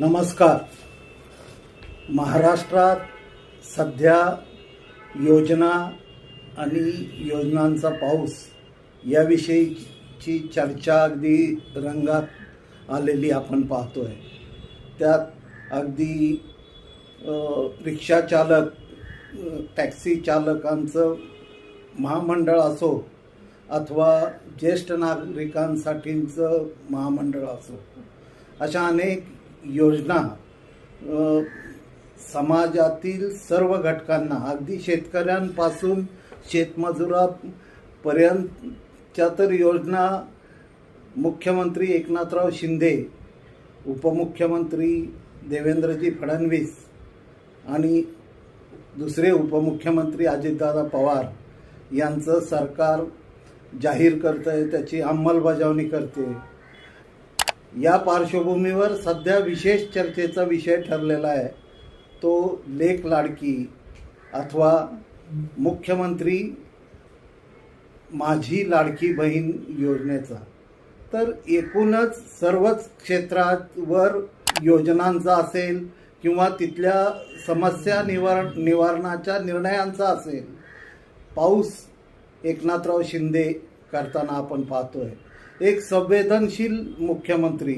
नमस्कार. महाराष्ट्रात सध्या योजना आणि योजनांचा पाऊस याविषयीची चर्चा अगदी रंगात आलेली आपण पाहतोय. त्यात अगदी रिक्षा चालक टॅक्सी चालकांचं महामंडळ असो अथवा ज्येष्ठ नागरिकांसाठीचं महामंडळ असो अशा अनेक योजना समाजातील सर्व घटकांना अगदी शेतकऱ्यांपासून शेतमजुरापर्यंतच्या तर योजना मुख्यमंत्री एकनाथराव शिंदे उपमुख्यमंत्री देवेंद्रजी फडणवीस आणि दुसरे उपमुख्यमंत्री अजितदादा पवार यांचं सरकार जाहीर करतं आहे त्याची अंमलबजावणी करते या पार्श्वभूमीवर सध्या विशेष चर्चेचा विषय ठरलेला आहे. तो लेख लाडकी अथवा मुख्यमंत्री माझी लाडकी बहीण योजनेचा. तर एकूणच सर्वच क्षेत्रावर योजनांचा असेल किंवा तिथल्या समस्या निवार निवारणाच्या निर्णयांचा असेल पाऊस एकनाथराव शिंदे करताना आपण पाहतोय. एक संवेदनशील मुख्यमंत्री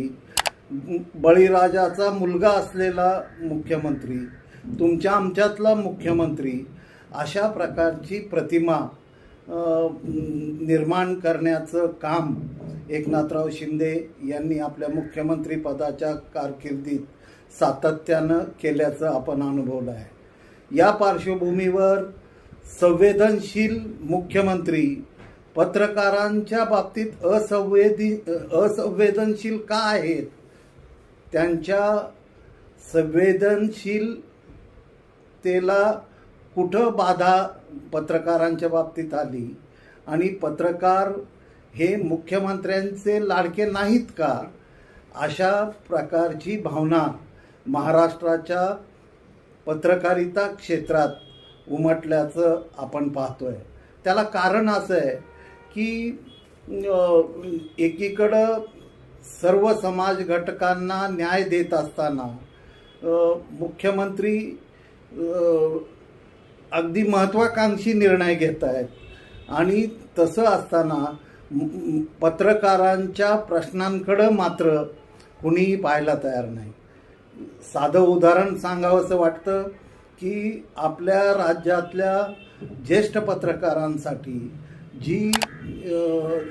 बळीराजाचा मुलगा असलेला मुख्यमंत्री तुमच्या आमच्यातला मुख्यमंत्री अशा प्रकारची प्रतिमा निर्माण करण्याचं काम एकनाथराव शिंदे यांनी आपल्या मुख्यमंत्री पदाच्या कारकिर्दीत सातत्यानं केल्याचं आपण अनुभवलं आहे. या पार्श्वभूमीवर संवेदनशील मुख्यमंत्री पत्रकारांच्या बाबतीत असंवेदी असंवेदनशील का आहेत? त्यांच्या संवेदनशीलतेला कुठं बाधा पत्रकारांच्या बाबतीत आली? आणि पत्रकार हे मुख्यमंत्र्यांचे लाडके नाहीत का? अशा प्रकारची भावना महाराष्ट्राच्या पत्रकारिता क्षेत्रात उमटल्याचं आपण पाहतोय. त्याला कारण असं आहे की एकीकडं सर्व समाज घटकांना न्याय देत असताना मुख्यमंत्री अगदी महत्त्वाकांक्षी निर्णय घेत आहेत. आणि तसं असताना पत्रकारांच्या प्रश्नांकडं मात्र कुणीही पाहायला तयार नाही. साधं उदाहरण सांगावंसं वाटतं की आपल्या राज्यातल्या ज्येष्ठ पत्रकारांसाठी जी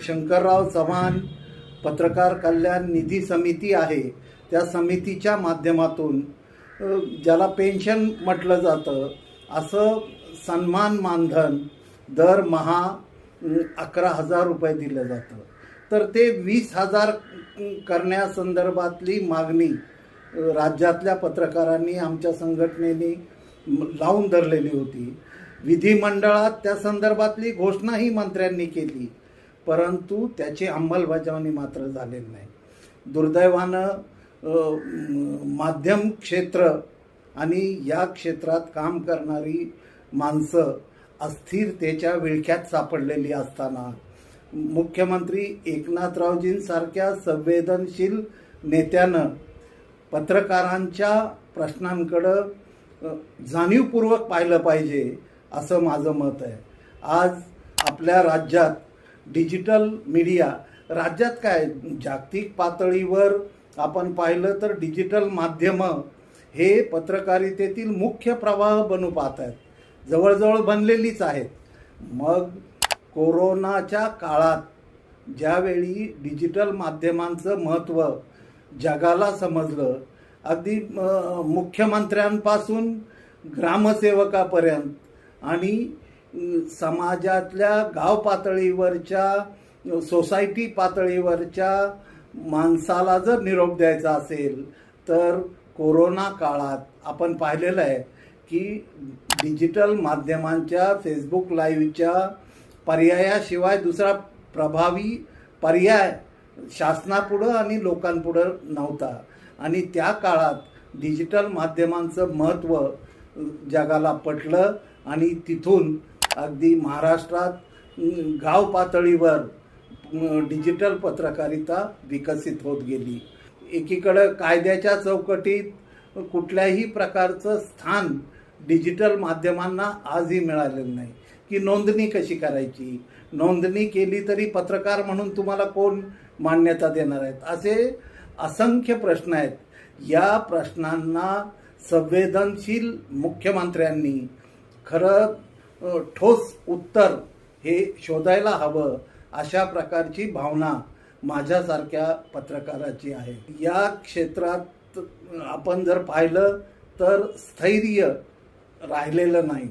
शंकरराव चव्हाण पत्रकार कल्याण निधी समिती आहे. त्या समितीच्या माध्यमातून ज्याला पेन्शन म्हटलं जातं असं सन्मान मानधन दरमहा अकरा हजार रुपये दिलं जातं. तर ते वीस हजार करण्यासंदर्भातली मागणी राज्यातल्या पत्रकारांनी आमच्या संघटनेने लावून धरलेली होती. विधिमंडळात त्या संदर्भातली घोषणाही मंत्र्यांनी केली. परंतु त्याची अंमलबजावणी मात्र झालेली नाही. दुर्दैवानं माध्यम क्षेत्र आणि या क्षेत्रात काम करणारी माणसं अस्थिरतेच्या विळख्यात सापडलेली असताना मुख्यमंत्री एकनाथरावजींसारख्या संवेदनशील नेत्यानं पत्रकारांच्या प्रश्नांकडं जाणीवपूर्वक पाहिलं पाहिजे. असं माझं मत आहे. आज आपल्या राज्यात डिजिटल मीडिया राज्यात काय? जागतिक पातळीवर आपण पाहिलं तर डिजिटल माध्यमं हे पत्रकारितेतील मुख्य प्रवाह बनू पाहत आहेत. जवळजवळ बनलेलीच आहेत. मग कोरोनाच्या काळात ज्यावेळी डिजिटल माध्यमांचं महत्त्व जगाला समजलं अगदी मुख्यमंत्र्यांपासून ग्रामसेवकापर्यंत आणि समाजातल्या गाव पातळीवरच्या सोसायटी पातळीवरच्या माणसाला जर निरोप द्यायचा असेल तर कोरोना काळात आपण पाहिलेलं आहे की डिजिटल माध्यमांच्या फेसबुक लाईव्हच्या पर्यायाशिवाय दुसरा प्रभावी पर्याय शासनापुढं आणि लोकांपुढं नव्हता. आणि त्या काळात डिजिटल माध्यमांचं महत्त्व जगाला पटलं. आणि तिथून अगदी महाराष्ट्रात गाव पातळीवर डिजिटल पत्रकारिता विकसित होत गेली. एकीकडं कायद्याच्या चौकटीत कुठल्याही प्रकारचं स्थान डिजिटल माध्यमांना आजही मिळालेलं नाही. की नोंदणी कशी करायची? नोंदणी केली तरी पत्रकार म्हणून तुम्हाला कोण मान्यता देणार आहेत? असे असंख्य प्रश्न आहेत. या प्रश्नांना संवेदनशील मुख्यमंत्र्यांनी खरं ठोस उत्तर हे शोधायला हवं अशा प्रकारची भावना माझ्यासारख्या पत्रकाराची आहे. या क्षेत्रात आपण जर पाहिलं तर स्थैर्य राहिलेलं नाही.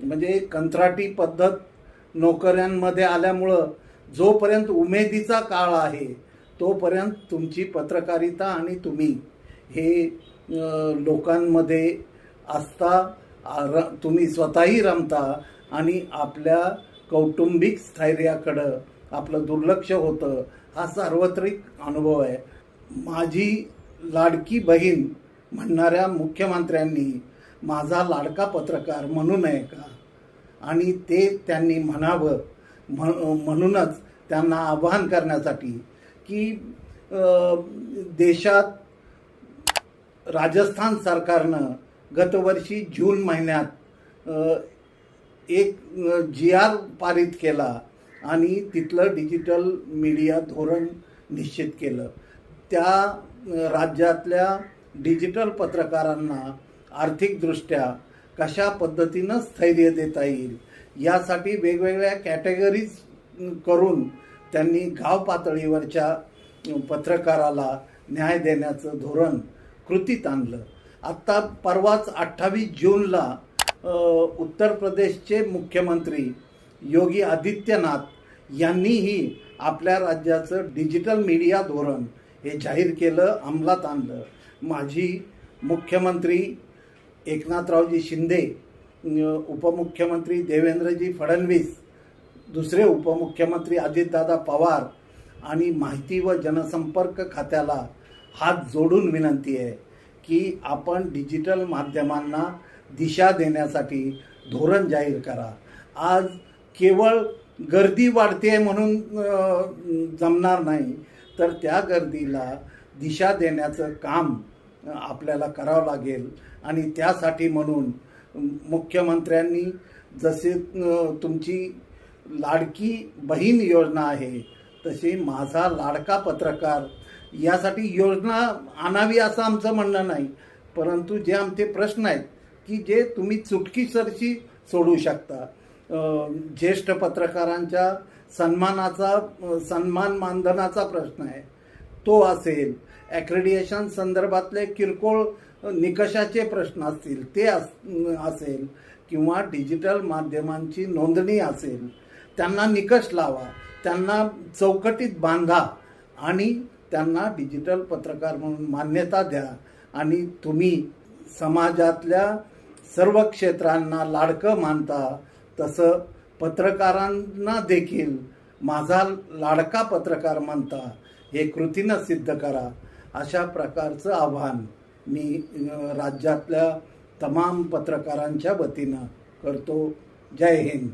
म्हणजे कंत्राटी पद्धत नोकऱ्यांमध्ये आल्यामुळं जोपर्यंत उमेदीचा काळ आहे तोपर्यंत तुमची पत्रकारिता आणि तुम्ही हे लोकांमध्ये असता र तुम्ही स्वतःही रमता आणि आपल्या कौटुंबिक स्थैर्याकडं आपलं दुर्लक्ष होतं हा सार्वत्रिक अनुभव आहे. माझी लाडकी बहीण म्हणणाऱ्या मुख्यमंत्र्यांनी माझा लाडका पत्रकार म्हणू नये का? आणि ते त्यांनी म्हणावं म्ह- म्हणूनच त्यांना आवाहन करण्यासाठी की देशात राजस्थान सरकारनं गतवर्षी जून महिन्यात एक जी आर पारित केला आणि तिथलं डिजिटल मीडिया धोरण निश्चित केलं. त्या राज्यातल्या डिजिटल पत्रकारांना आर्थिकदृष्ट्या कशा पद्धतीनं स्थैर्य देता येईल यासाठी वेगवेगळ्या कॅटेगरीज करून त्यांनी गाव पातळीवरच्या पत्रकाराला न्याय देण्याचं धोरण कृतीत आणलं. आत्ता परवाच अठ्ठावीस जूनला उत्तर प्रदेशचे मुख्यमंत्री योगी आदित्यनाथ यांनीही आपल्या राज्याचं डिजिटल मीडिया धोरण हे जाहीर केलं अंमलात आणलं. माझी मुख्यमंत्री एकनाथरावजी शिंदे उपमुख्यमंत्री देवेंद्रजी फडणवीस दुसरे उपमुख्यमंत्री अजितदादा पवार आणि माहिती व जनसंपर्क खात्याला हात जोडून विनंती आहे. की आपण डिजिटल माध्यमांना दिशा देण्यासाठी धोरण जाहीर करा. आज केवळ गर्दी वाढते म्हणून जमणार नाही तर त्या गर्दीला दिशा देण्याचं काम आपल्याला करावं लागेल. आणि त्यासाठी म्हणून मुख्यमंत्र्यांनी जसे तुमची लाडकी बहीण योजना आहे तशी माझा लाडका पत्रकार यासाठी योजना आणावी असं आमचं म्हणणं नाही. परंतु जे आमचे प्रश्न आहेत की जे तुम्ही चुटकीसरशी सोडू शकता. ज्येष्ठ पत्रकारांच्या सन्मानाचा सन्मान मानधनाचा प्रश्न आहे. तो असेल ॲक्रेडिएशन संदर्भातले किरकोळ निकषाचे प्रश्न असतील ते अस- असेल किंवा डिजिटल माध्यमांची नोंदणी असेल त्यांना निकष लावा त्यांना चौकटीत बांधा आणि त्यांना डिजिटल पत्रकार म्हणून मान्यता द्या आणि तुम्ही समाजातल्या सर्व क्षेत्रांना लाडकं मानता. तसं पत्रकारांना देखील माझा लाडका पत्रकार मानता. हे कृतीनं सिद्ध करा. अशा प्रकारचं आव्हान मी राज्यातल्या तमाम पत्रकारांच्या वतीनं करतो. जय हिंद.